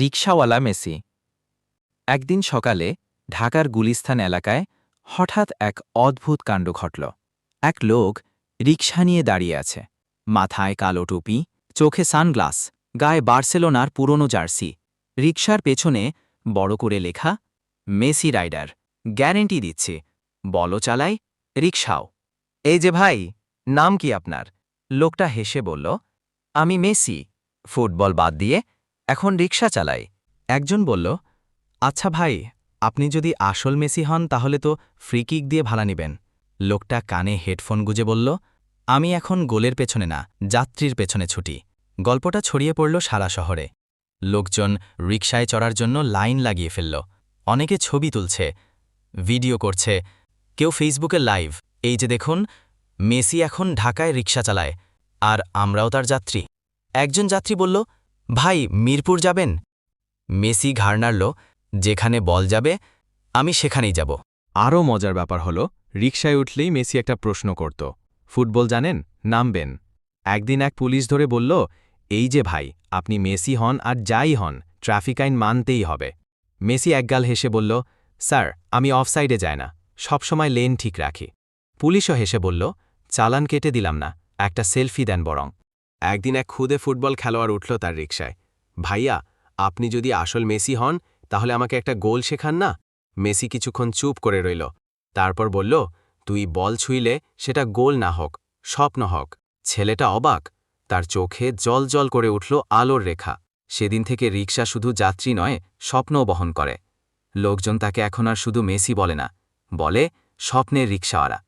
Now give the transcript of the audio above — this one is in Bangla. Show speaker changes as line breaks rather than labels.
রিকশাওয়ালা মেসি। একদিন সকালে ঢাকার গুলিস্তান এলাকায় হঠাৎ এক অদ্ভুত কাণ্ড ঘটল। এক লোক রিকশা নিয়ে দাঁড়িয়ে আছে। মাথায় কালো টুপি, চোখে সানগ্লাস, গায়ে বার্সেলোনার পুরনো জার্সি। রিকশার পেছনে বড় করে লেখা, মেসি রাইডার, গ্যারেন্টি দিচ্ছি বলো চালাই রিকশাও। এই যে ভাই, নাম কি আপনার? লোকটা হেসে বলল, আমি মেসি, ফুটবল বাদ দিয়ে এখন রিকশা চালাই। একজন বলল আচ্ছা ভাই, আপনি যদি আসল মেসি হন তাহলে তো ফ্রি কিক দিয়ে ভাড়া নেবেন। লোকটা কানে হেডফোন গুজে বলল, আমি এখন গোলের পেছনে না, যাত্রীর পেছনে ছুটি। গল্পটা ছড়িয়ে পড়ল সারা শহরে। লোকজন রিকশায় চড়ার জন্য লাইন লাগিয়ে ফেলল। অনেকে ছবি তুলছে, ভিডিও করছে, কেউ ফেসবুকে লাইভ। এই যে দেখুন, মেসি এখন ঢাকায় রিকশা চালায়, আর আমরাও তার যাত্রী। একজন যাত্রী বলল ভাই, মিরপুর যাবেন? মেসি ঘাড় নাড়ল যেখানে বল যাবে, আমি সেখানেই যাব।
আরও মজার ব্যাপার হল, রিকশায় উঠলেই মেসি একটা প্রশ্ন করত, ফুটবল জানেন? নামবেন। একদিন এক পুলিশ ধরে বলল, এই যে ভাই, আপনি মেসি হন আর যাই হন, ট্রাফিক আইন মানতেই হবে। মেসি একগাল হেসে বলল, স্যার, আমি অফসাইডে যাই না সবসময় লেন ঠিক রাখি। পুলিশও হেসে বলল, চালান কেটে দিলাম না, একটা সেলফি দেন বরং। একদিন এক খুদে ফুটবল খেলোয়াড় উঠল তার রিকশায়। ভাইয়া, আপনি যদি আসল মেসি হন, তাহলে আমাকে একটা গোল শেখান না? মেসি কিছুক্ষণ চুপ করে রইল। তারপর বলল, তুই বল ছুঁইলে সেটা গোল না হোক, স্বপ্ন হোক। ছেলেটা অবাক। তার চোখে জল জল করে উঠল আলোর রেখা। সেদিন থেকে রিকশা শুধু যাত্রী নয়, স্বপ্নও বহন করে। লোকজন তাকে এখন আর শুধু মেসি বলে না, বলে স্বপ্নের রিকশাওয়ালা।